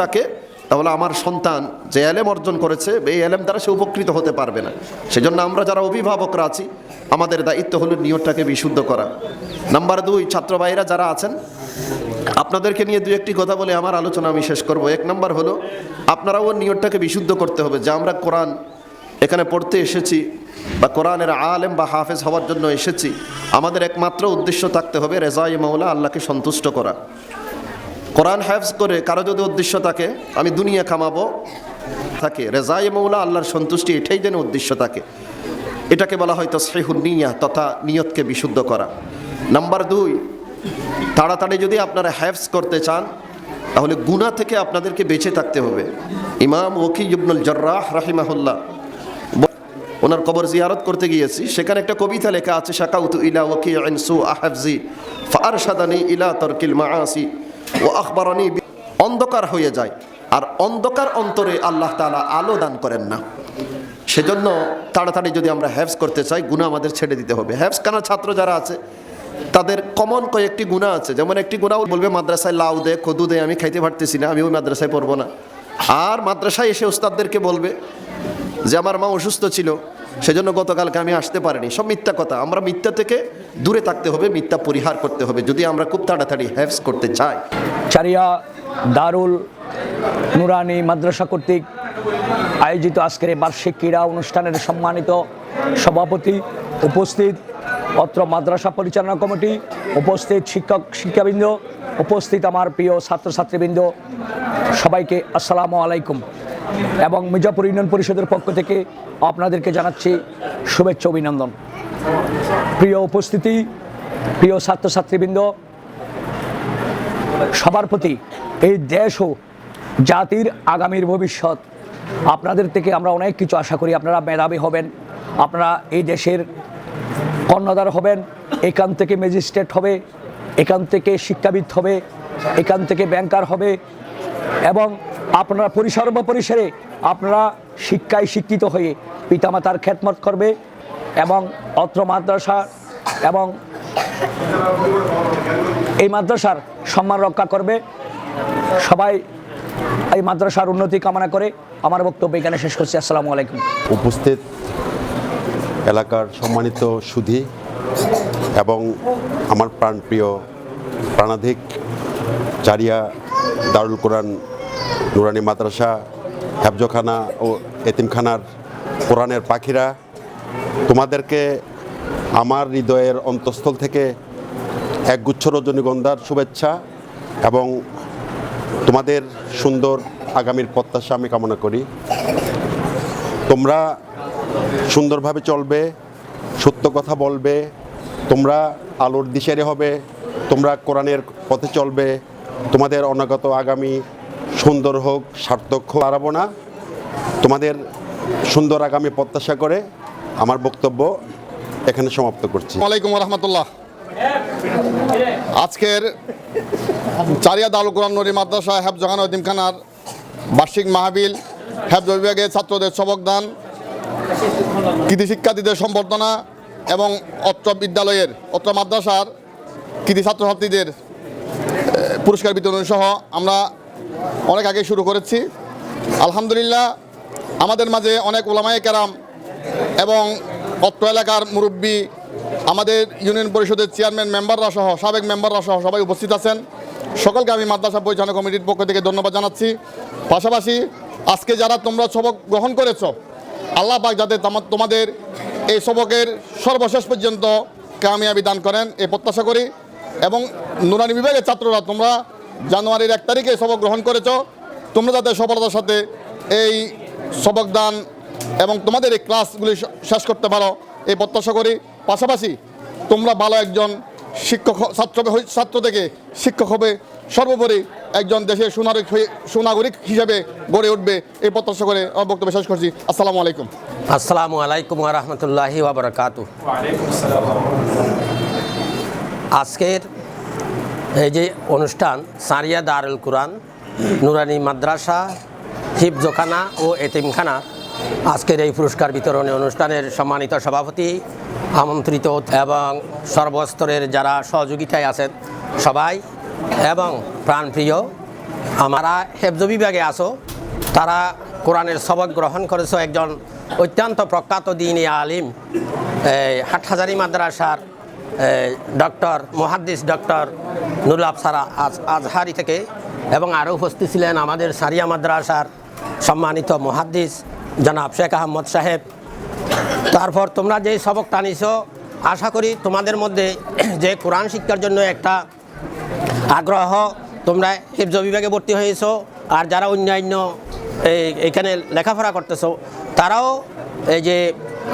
থাকে তাহলে আমার সন্তান যে এলেম অর্জন করেছে, এই এলেম দ্বারা সে উপকৃত হতে পারবে না। সেজন্য আমরা যারা অভিভাবকরা আছি, আমাদের দায়িত্ব হলো নিয়তটাকে বিশুদ্ধ করা। নাম্বার দুই, ছাত্র ভাইরা যারা আছেন, আপনাদেরকে নিয়ে দু একটি কথা বলে আমার আলোচনা আমি শেষ করব। এক নম্বর হলো, আপনারাও নিয়তটাকে বিশুদ্ধ করতে হবে। যে আমরা কোরআন এখানে পড়তে এসেছি, বা কোরআনের আলেম বা হাফেজ হওয়ার জন্য এসেছি, আমাদের একমাত্র উদ্দেশ্য থাকতে হবে রেজাই মাওলা আল্লাহকে সন্তুষ্ট করা। কোরআন হাফজ করে কারও যদি উদ্দেশ্য থাকে, আমি দুনিয়া কামাবো থাকে। রেজাই মৌলা আল্লাহর সন্তুষ্টি এটাই যেন উদ্দেশ্য থাকে। এটাকে বলা হয়তো সেহুন নিয়া, তথা নিয়তকে বিশুদ্ধ করা। নাম্বার দুই, তাড়াতাড়ি যদি আপনারা হ্যাফজ করতে চান, তাহলে গুণা থেকে আপনাদেরকে বেঁচে থাকতে হবে। ইমাম ওকি ইবনুল জর্রাহ রাহিমাহুল্লাহ, ওনার কবর জিয়ারত করতে গিয়েছি, সেখানে একটা কবিতা লেখা আছে, শাকাউতু ইলা ওকি আইনসু আহাফজি ফারশাদানি ইলা তরকিল মাআসি। ও আখবরানি বি- অন্ধকার হয়ে যায়। আর অন্ধকার অন্তরে আল্লাহ তালা আলো দান করেন না। সেজন্য তাড়াতাড়ি যদি আমরা হ্যাভস করতে চাই গুণা আমাদের ছেড়ে দিতে হবে। হ্যাভস কানা ছাত্র যারা আছে, তাদের কমন কয়েকটি গুণা আছে। যেমন একটি গুণাও বলবে, মাদ্রাসায় লাউ দে, কদু দে, আমি খাইতে পারতেছি না আমি ওই মাদ্রাসায় পড়ব না। আর মাদ্রাসায় এসে ওস্তাদদেরকে বলবে যে, আমার মা অসুস্থ ছিল। সেজন্য গতকালকে আমি আসতে পারিনি। সব মিথ্যা কথা। আমরা মিথ্যা থেকে দূরে থাকতে হবে, মিথ্যা পরিহার করতে হবে। যদি আমরা খুব তাড়াতাড়ি হ্যাভস করতে চাই। চারিয়া দারুল নুরানি মাদ্রাসা কর্তৃক আয়োজিত আজকের বার্ষিক ক্রীড়া অনুষ্ঠানের সম্মানিত সভাপতি উপস্থিত, অত্র মাদ্রাসা পরিচালনা কমিটি উপস্থিত শিক্ষক, শিক্ষাবৃন্দ, উপস্থিত আমার প্রিয় ছাত্রছাত্রীবৃন্দ, সবাইকে আসসালামু আলাইকুম। এবং মির্জাপুর ইউনিয়ন পরিষদের পক্ষ থেকে আপনাদেরকে জানাচ্ছি শুভেচ্ছা অভিনন্দন। প্রিয় উপস্থিতি, প্রিয় ছাত্রছাত্রীবৃন্দ, সবার প্রতি এই দেশ ও জাতির আগামীর ভবিষ্যৎ, আপনাদের থেকে আমরা অনেক কিছু আশা করি। আপনারা মেধাবী হবেন, আপনারা এই দেশের কর্ণধার হবেন, এখান থেকে ম্যাজিস্ট্রেট হবে, এখান থেকে শিক্ষাবিদ হবে, এখান থেকে ব্যাংকার হবে এবং আপনারা পরিসর্ব পরিসরে আপনারা শিক্ষায় শিক্ষিত হয়ে পিতামাতার খেদমত করবে এবং অত্র মাদ্রাসা এবং এই মাদ্রাসার সম্মান রক্ষা করবে। সবাই এই মাদ্রাসার উন্নতি কামনা করে আমার বক্তব্য এখানে শেষ করছি। আসসালামু আলাইকুম। উপস্থিত এলাকার সম্মানিত সুধী এবং আমার প্রাণপ্রিয় প্রাণাধিক চারিয়া দারুল কোরআন নুরানি মাদ্রাসা হেফজখানা ও এতিমখানার কোরআনের পাখিরা, তোমাদেরকে আমার হৃদয়ের অন্তঃস্থল থেকে একগুচ্ছ রজনীগন্ধার শুভেচ্ছা এবং তোমাদের সুন্দর আগামীর প্রত্যাশা আমি কামনা করি। তোমরা সুন্দরভাবে চলবে, সত্য কথা বলবে, তোমরা আলোর দিশারি হবে, তোমরা কোরআনের পথে চলবে, তোমাদের অনাগত আগামী সুন্দর হোক, সার্থক হারাবো না। তোমাদের সুন্দর আগামী প্রত্যাশা করে আমার বক্তব্য এখানে সমাপ্ত করছি। আলাইকুম রহমতুল্লাহ। আজকের চারিয়া দারুল কোরআন নুরি মাদ্রাসা জাহান খানার বার্ষিক মাহাবিল হেফজ বিভাগের ছাত্রদের সবকদান কৃতি শিক্ষার্থীদের সম্বর্ধনা এবং অত্র বিদ্যালয়ের, অত্র মাদ্রাসার কৃতি ছাত্রছাত্রীদের পুরস্কার বিতরণ সহ আমরা অনেক আগে শুরু করেছি। আলহামদুলিল্লাহ, আমাদের মাঝে অনেক ওলামায়ে কেরাম এবং অত্র এলাকার মুরব্বী, আমাদের ইউনিয়ন পরিষদের চেয়ারম্যান মেম্বাররা সহ, সাবেক মেম্বাররা সহ সবাই উপস্থিত আছেন। সকলকে আমি মাদ্রাসা পরিচালনা কমিটির পক্ষ থেকে ধন্যবাদ জানাচ্ছি। পাশাপাশি আজকে যারা তোমরা সবক গ্রহণ করেছ, আল্লাহ পাক যাতে তোমাদের এই সবকের সর্বশেষ পর্যন্ত কামিয়াবি দান করেন এই প্রত্যাশা করি। এবং নুরানি বিভাগের ছাত্ররা তোমরা জানুয়ারির এক তারিখে সবক গ্রহণ করেছ। তোমরা যাতে সফলতার সাথে এই সবক দান এবং তোমাদের এই ক্লাসগুলি শেষ করতে পারো এই প্রত্যাশা করি। পাশাপাশি তোমরা ভালো একজন শিক্ষক ছাত্র ছাত্র থেকে শিক্ষক হবে। সর্বোপরি একজন দেশের সুনাগরিক হয়ে সুনাগরিক হিসেবে গড়ে উঠবে এই প্রত্যাশা করে আমার বক্তব্য শেষ করছি। আসসালামু আলাইকুম। আসসালামু আলাইকুম রহমতুল্লাহি ওবরাকাতু আজকের এই যে অনুষ্ঠান, সারিয়া দারুল কুরআন, নুরানি মাদ্রাসা হিফজোখানা ও এতিমখানা আজকের এই পুরস্কার বিতরণী অনুষ্ঠানের সম্মানিত সভাপতি, আমন্ত্রিত এবং সর্বস্তরের যারা সহযোগিতায় আছেন সবাই, এবং প্রাণপ্রিয়, আমারা হেফজ বিভাগে আসো তারা কোরআনের সবক গ্রহণ করেছ একজন অত্যন্ত প্রখ্যাত দিনী আলিম হাটহাজারি মাদ্রাসার ডক্টর মহাদ্দিস ডক্টর নুরুল আফসারা আজ আজহারি থেকে এবং আরও উপস্থিত ছিলেন আমাদের সারিয়া মাদ্রাসার সম্মানিত মহাদ্দিস জনাব শেখ আহমদ সাহেব। তারপর তোমরা যে সবক টানিছ আশা করি তোমাদের মধ্যে যে কোরআন শিক্ষার জন্য একটা আগ্রহ, তোমরা হিফজ বিভাগে ভর্তি হয়েছো, আর যারা অন্যান্য এখানে লেখাপড়া করতেছো, তারাও এই যে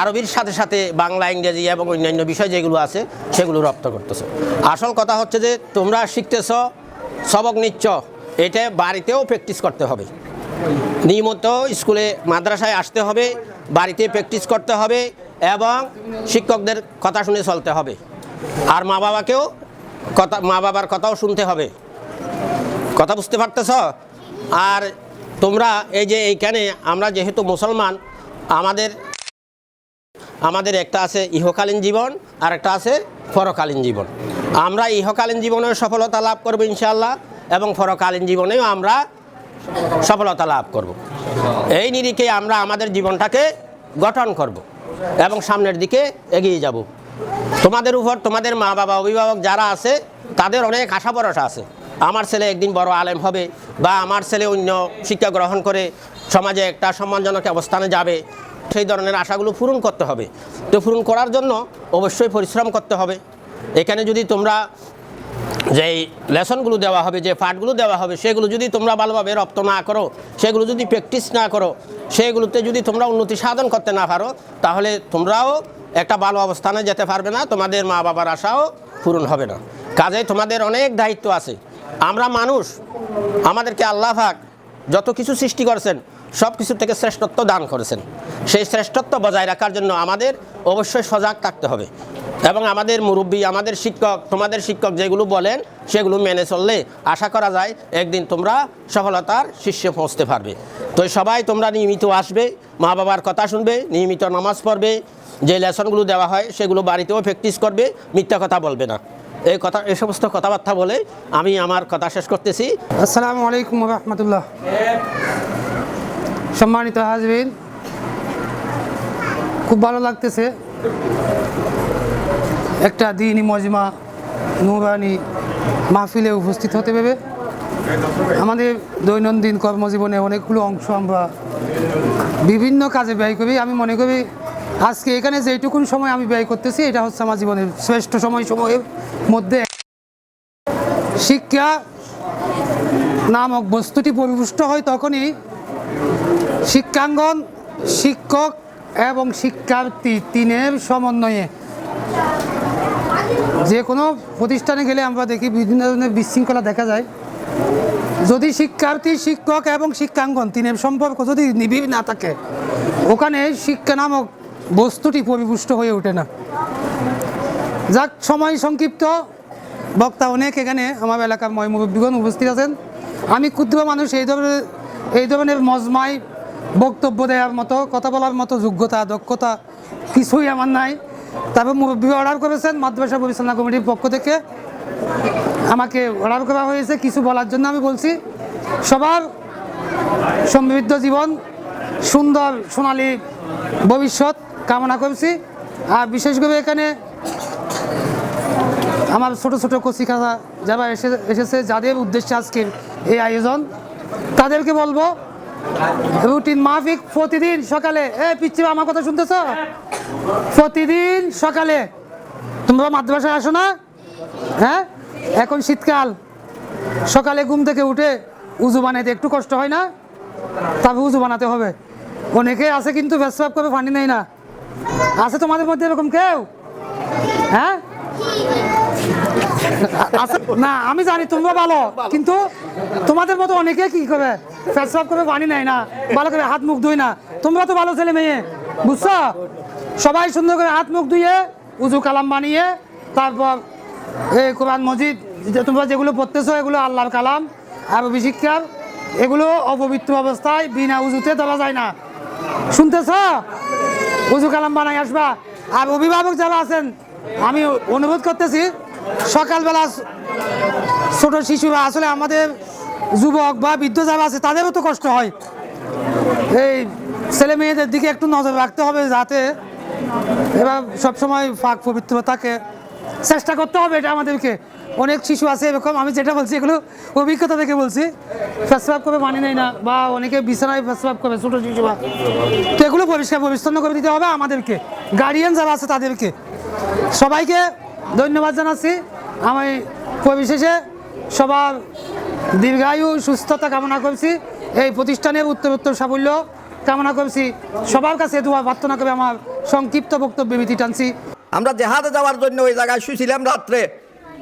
আরবির সাথে সাথে বাংলা, ইংরেজি এবং অন্যান্য বিষয় যেগুলো আছে, সেগুলো রপ্ত করতেছো। আসল কথা হচ্ছে যে, তোমরা শিখতেছ, সবক নিচ্ছ, এটা বাড়িতেও প্র্যাকটিস করতে হবে। নিয়মিত স্কুলে মাদ্রাসায় আসতে হবে, বাড়িতে প্র্যাকটিস করতে হবে এবং শিক্ষকদের কথা শুনে চলতে হবে। আর মা বাবাকেও কথা, মা বাবার কথাও শুনতে হবে। কথা বুঝতে পারতেছ? আর তোমরা এই যে এইখানে, আমরা যেহেতু মুসলমান, আমাদের আমাদের একটা আছে ইহকালীন জীবন আর একটা আছে পরকালীন জীবন। আমরা ইহকালীন জীবনেও সফলতা লাভ করব ইনশাল্লাহ এবং পরকালীন জীবনেও আমরা সফলতা লাভ করব। এই নিরিখে আমরা আমাদের জীবনটাকে গঠন করব এবং সামনের দিকে এগিয়ে যাব। তোমাদের উপর, তোমাদের মা বাবা, অভিভাবক যারা আছে, তাদের অনেক আশা ভরসা আছে। আমার ছেলে একদিন বড় আলেম হবে বা আমার ছেলে অন্য শিক্ষা গ্রহণ করে সমাজে একটা সম্মানজনক অবস্থানে যাবে। সেই ধরনের আশাগুলো পূরণ করতে হবে। তো পূরণ করার জন্য অবশ্যই পরিশ্রম করতে হবে। এখানে যদি তোমরা যেই লেসনগুলো দেওয়া হবে, যে পাঠগুলো দেওয়া হবে, সেগুলো যদি তোমরা ভালোভাবে রপ্ত না করো, সেগুলো যদি প্র্যাকটিস না করো, সেগুলোতে যদি তোমরা উন্নতি সাধন করতে না পারো, তাহলে তোমরাও একটা ভালো অবস্থানে যেতে পারবে না, তোমাদের মা বাবার আশাও পূরণ হবে না। কাজে তোমাদের অনেক দায়িত্ব আছে। আমরা মানুষ, আমাদেরকে আল্লাহ পাক যত কিছু সৃষ্টি করেছেন সব কিছু থেকে শ্রেষ্ঠত্ব দান করেছেন। সেই শ্রেষ্ঠত্ব বজায় রাখার জন্য আমাদের অবশ্যই সজাগ থাকতে হবে। এবং আমাদের মুরব্বী, আমাদের শিক্ষক, তোমাদের শিক্ষক যেগুলো বলেন, সেগুলো মেনে চললে আশা করা যায় একদিন তোমরা সফলতার শীর্ষে পৌঁছতে পারবে। তো সবাই তোমরা নিয়মিত আসবে, মা বাবার কথা শুনবে, নিয়মিত নামাজ পড়বে, যে লেসনগুলো দেওয়া হয় সেগুলো বাড়িতেও প্র্যাকটিস করবে, মিথ্যা কথা বলবে না। এই কথা, এই সমস্ত কথাবার্তা বলে আমি আমার কথা শেষ করতেছি। আসসালামু আলাইকুম রহমতুল্লাহ। সম্মানিত হাজবিন খুব ভালো লাগতেছে। একটা দিনই মজমা নুরানি মাহফিলে উপস্থিত হতে পেরে। আমাদের দৈনন্দিন কর্মজীবনে অনেকগুলো অংশ আমরা বিভিন্ন কাজে ব্যয় করি। আমি মনে করি আজকে এখানে যেইটুকুন সময় আমি ব্যয় করতেছি, এটা হচ্ছে আমার জীবনের শ্রেষ্ঠ সময় সময়ের মধ্যে শিক্ষা নামক বস্তুটি পরিপুষ্ট হয় তখনই শিক্ষাঙ্গন, শিক্ষক এবং শিক্ষার্থী তিনের সমন্বয়ে। যে কোনো প্রতিষ্ঠানে গেলে আমরা দেখি বিভিন্ন ধরনের বিশৃঙ্খলা দেখা যায়। যদি শিক্ষার্থী, শিক্ষক এবং শিক্ষাঙ্গন তিনের সম্পর্ক যদি নিবিড় না থাকে, ওখানে শিক্ষা নামক বস্তুটি পরিপুষ্ট হয়ে ওঠে না। যাক, সময় সংক্ষিপ্ত। বক্তা অনেক এখানে আমার এলাকার ময় মুরব্বীগণ উপস্থিত আছেন। আমি ক্ষুদ্র মানুষ, এই ধরনের এই ধরনের মজমায় বক্তব্য দেওয়ার মতো, কথা বলার মতো, যোগ্যতা, দক্ষতা কিছুই আমার নাই। তারপর মুরব্বী অর্ডার করেছেন, মাদ্রাসা পরিচালনা কমিটির পক্ষ থেকে। আমাকে অর্ডার করা হয়েছে, কিছু বলার জন্য আমি বলছি, সবার সমৃদ্ধ জীবন, সুন্দর সোনালী ভবিষ্যৎ কামনা করছি। আর বিশেষ করে এখানে আমার ছোট ছোট কচি খাতা যারা এসে এসেছে, যাদের উদ্দেশ্যে আজকের এই আয়োজন, তাদেরকে বলব রুটিন মাফিক প্রতিদিন সকালে, এ পিচ্ছি আমার কথা শুনতেছ? প্রতিদিন সকালে। তোমরা মাদ্রাসায় আসো না? হ্যাঁ? এখন শীতকাল। সকালে ঘুম থেকে উঠে উজু বানাইতে একটু কষ্ট হয় না? তবে উজু বানাতে হবে। অনেকে আছে কিন্তু ব্যবসা করে পানি নেই না। আছে তোমাদের মধ্যে এরকম কেউ? হ্যাঁ? না, আমি জানি তোমরা ভালো, কিন্তু তোমাদের মতো অনেকে কি করে পেশাব করে পানি নেয় না, ভালো করে হাত মুখ ধুই না। তোমরা তো ভালো ছেলে মেয়ে, বুঝছ? সবাই সুন্দর করে হাত মুখ ধুয়ে, উজু কালাম বানিয়ে, তারপর এই কোরআন মজিদ তোমরা যেগুলো পড়তেছো, এগুলো আল্লাহর কালাম, আর শিক্ষার এগুলো অপবিত্র অবস্থায় বিনা উজুতে ধরা যায় না। শুনতেছ? উজু কালাম বানাই আসবা। আর অভিভাবক যারা আছেন, আমি অনুরোধ করতেছি সকালবেলা ছোট শিশুরা, আসলে আমাদের যুবক বা বৃদ্ধ যারা আছে, তাদেরও তো কষ্ট হয়। এই ছেলে মেয়েদের দিকে একটু নজর রাখতে হবে যাতে এবার সবসময় ফাঁক পবিত্র থাকে। চেষ্টা করতে হবে এটা আমাদেরকে। অনেক শিশু আছে এরকম, আমি যেটা বলছি এগুলো অভিজ্ঞতা থেকে বলছি। প্রস্রাব করে মানি নেয় না, বা অনেকে বিছানায় প্রস্রাব করে ছোটো শিশু বা তো এগুলো পরিষ্কার পরিচ্ছন্ন করে দিতে হবে আমাদেরকে। গার্ডিয়ান যারা আছে তাদেরকে। সবাইকে ধন্যবাদ জানাচ্ছি। আমি পরিশেষে সবার দীর্ঘায়ু, সুস্থতা কামনা করছি। এই প্রতিষ্ঠানের উত্তরোত্তর সাফল্য কামনা করছি। সবার কাছে দোয়া, প্রার্থনা করে আমার সংক্ষিপ্ত বক্তব্য বিধি টানছি। আমরা জেহাদে যাওয়ার জন্য ওই জায়গায় শুয়েছিলাম রাত্রে।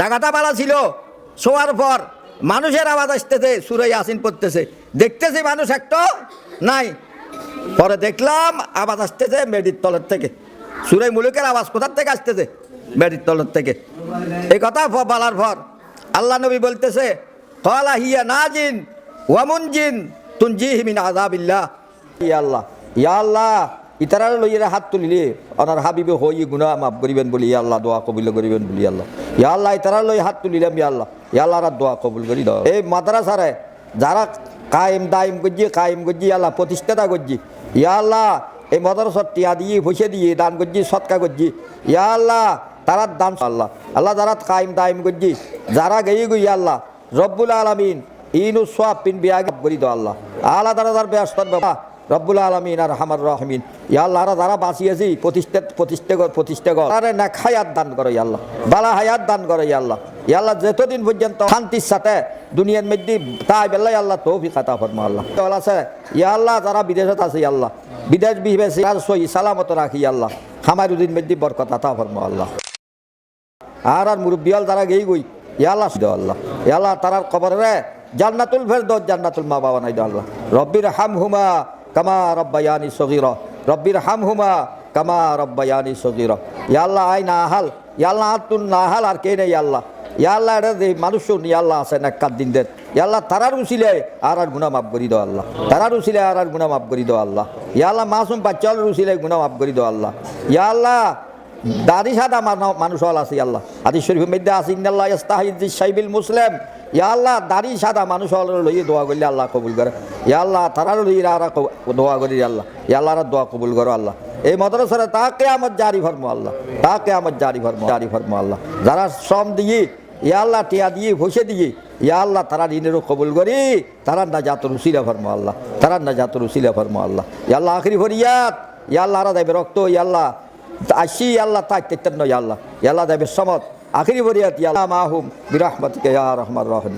জায়গাটা ভালো ছিল। শোয়ার পর মানুষের আওয়াজ আসতেছে সুরাই আসিন পড়তেছে। দেখতেছি মানুষ একটা নাই। পরে দেখলাম আওয়াজ আসতেছে মেডির তলের থেকে। সুরাই মুলুকের আওয়াজ কোথার থেকে আসতেছে? মেডির তলের থেকে। এই কথা বলার পর আল্লাহ নবী বলতেছে, কলা হিয়া না জিন ওয়ামুন জিন তুন জি হিমিন আজাবিল্লাহ ইয়া আল্লাহ ইয়া আল্লাহ, ইতারার লইয়ের হাত তুলিলে ওনার হাবিবে হই গুণা মাফ করিবেন বলি ইয়া আল্লাহ, দোয়া কবুল করিবেন বলি আল্লাহ। ইয়া আল্লাহ, ইতারার লই হাত তুলিলাম ইয়া আল্লাহ। ইয়া আল্লাহ দোয়া কবুল করি দাও। এই মাদ্রাসারে যারা কায়েম, দায়েম করছি, কায়েম করছি আল্লাহ, প্রতিষ্ঠাতা করছি ইয়া আল্লাহ, এই মাদ্রাসার টিয়া দিয়ে পয়সা দিয়ে, দান করছি, সৎকা করছি ইয়া আল্লাহ তারা দাম আল্লাহ। আল্লাহ যারা কায়েম দায়েম করছি যারা গেয়ে গই আল্লাহ, রব্বুল আলমিন ইনু সোয়াব পিন বিয়াগ করি দাও আল্লাহ। আল্লাহ তারা তার ব্যস্ত বাবা রব্বুল আলমিন আর হামার রহমিন। ইয়া আল্লাহ আরা যারা বাঁচিয়েছি, প্রতিষ্ঠা প্রতিষ্ঠা প্রতিষ্ঠা কর। আরে না খায়াত দান করো ইয়াল্লাহ বালা হায়াত দান করো ইয়াল্লাহ ইয়াল্লাহ ইয়া যতদিন পর্যন্ত শান্তির সাথে দুনিয়ার মধ্যে তাই বেল্লাই আল্লাহ তৌফিক খাতা ফরমা আল্লাহ। আছে, ইয়া আল্লাহ যারা বিদেশত আছে ইয়াল্লাহ বিদেশ আর সই সালামত রাখি আল্লাহ। খামারুদ্দিন মধ্যে বরকত আতা ফরমা আল্লাহ। আর আর মুরব্বিয়াল তারা গেই গই। ইয়াল্লাহ দে আল্লাহ। ইয়াল্লাহ তারার কবর রে জান্নাতুল ফের দো জান্নাতুল মা বাবা নাই দে আল্লাহ। রব্বির হাম হুমা কামা রব্বায়ানি সগির। রব্বির হাম হুমা কামা রব্বায়ানি সগির। ইয়াল্লাহ আই না হাল ইয়াল্লাহ তুন না হাল, আর কে নেই আল্লাহ। ইয়াল্লাহ এটা যে মানুষ ইয়াল্লাহ আছে না কাদ দিন দেন। ইয়াল্লাহ তারার উচিলে আর আর গুণা মাফ করি দো আল্লাহ। তারার উচিলে আর আর গুণা মাফ করি দাও আল্লাহ। ইয়াল্লাহ মাসুম বাচ্চাল উচিলে গুণা মাফ করি দো আল্লাহ। ইয়াল্লাহ দাড়ি সাদা মানো- মানুষ হল আছে, আল্লাহ। হাদিস শরীফের মধ্যে আছে, ইন্নাল্লাহ ইস্তাহিদ সাইবিল মুসলিম। ইয়া আল্লাহ দাড়ি সাদা মানুষ হল লইয়ে দোয়া করলে আল্লাহ কবুল করে। ইয়া আল্লাহ তারার লইয়ে আর দোয়া করি আল্লাহ। ইয়া আল্লাহ আর দোয়া কবুল করো আল্লাহ। এই মদরসারে তাকে আমার জারি ফরমো আল্লাহ। তাকে আমার জারি ফরমো জারি ফরমো আল্লাহ। যারা শ্রম দিয়ে, ইয়া আল্লাহ, টিয়া দিয়ে ভসে দিয়ে, ইয়া আল্লাহ, তারা ঋণেরও কবুল করি, তারা না জাতর উসিলা ফরমো আল্লাহ। তারা না জাতর উসিলা ফরমো আল্লাহ। ইয়া আল্লাহ, আখরি ফরিয়াত ইয়া আল্লাহ আরা দেবে রক্ত। ইয়া আল্লাহ আসি, আল্লাহ তাই তেতেন আল্লাহ। আল্লাহ দেবের সমত আখিরি বরিয়াত ইয়াল্লাহ মাহুম বিরহমতিকে ইয়া রহমান রহমান।